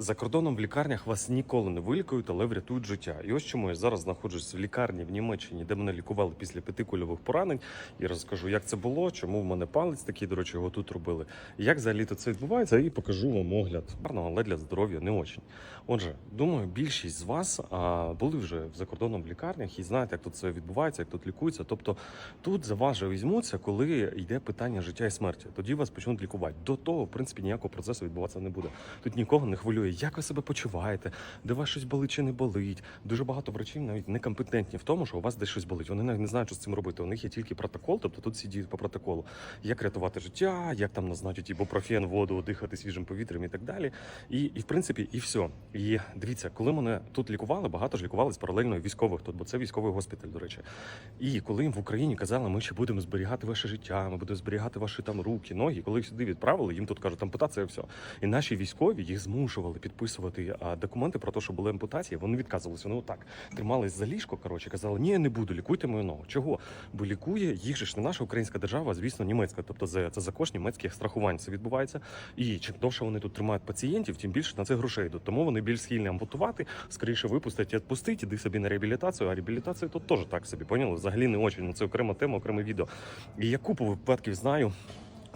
За кордоном в лікарнях вас ніколи не вилікують, але врятують життя. І ось чому я зараз знаходжусь в лікарні в Німеччині, де мене лікували після п'яти кульових поранень. І розкажу, як це було, чому в мене палець такий, до речі, його тут робили. Як взагалі то це відбувається, і покажу вам огляд. Гарно, але для здоров'я не очень. Отже, думаю, більшість з вас а, були вже за кордоном в лікарнях і знаєте, як тут це відбувається, як тут лікується. Тобто тут за вас же візьмуться, коли йде питання життя і смерті. Тоді вас почнуть лікувати. До того, в принципі, ніякого процесу відбуватися не буде. Тут нікого не хвилює, як ви себе почуваєте, де вас щось болить чи не болить. Дуже багато врачів навіть некомпетентні в тому, що у вас десь щось болить. Вони навіть не знають, що з цим робити. У них є тільки протокол, тобто тут всі діють по протоколу. Як рятувати життя, як там назначити ібупрофен, воду, дихати свіжим повітрям і так далі. І, і в принципі, і все. І дивіться, коли мене тут лікували, багато ж лікувались паралельно військових тут, бо це військовий госпіталь, до речі. І коли їм в Україні казали, ми ще будемо зберігати ваше життя, ми будемо зберігати ваші там руки, ноги. Коли їх сюди відправили, їм тут кажуть, ампутація, все. І наші військові їх змушували підписувати документи про те, що були ампутації. Вони відказувалися. Вони отак тримались за ліжко. Коротше, казали, ні, не буду, лікуйте мою ногу. Чого? Бо лікує їх же ж не наша українська держава, звісно, німецька. Тобто це, це за кошт німецьких страхувань це відбувається. І чим довше вони тут тримають пацієнтів, тим більше на це грошей йдуть. Тому вони більш схильні ампутувати, скоріше випустять і відпустить, іди собі на реабілітацію. А реабілітація тут теж так собі поняли. Взагалі не очень. Ну, Це окрема тема, окреме відео. І я купу випадків знаю.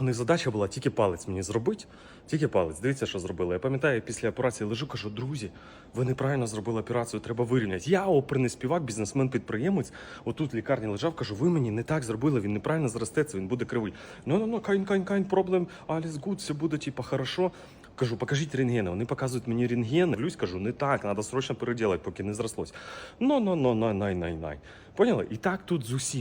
у них задача була тільки палець мені зробити. Тільки палець. Дивіться, що зробили. Я пам'ятаю, після операції лежу, кажу, друзі, ви неправильно зробили операцію, треба вирівняти. Я оперний співак, бізнесмен-підприємець. Отут в лікарні лежав, кажу, ви мені не так зробили, він неправильно зростеться, він буде кривий. Ну, ну, ну, кайн, кайн, кайн, проблем, alles good, все буде, типа, хорошо. Кажу, покажіть рентгени. Вони показують мені рентген. Дивлюсь, кажу, не так, треба срочно переділати, поки не зрослось. Ну, ну, ну, най, най, най, най. Поняли? І так тут з усім.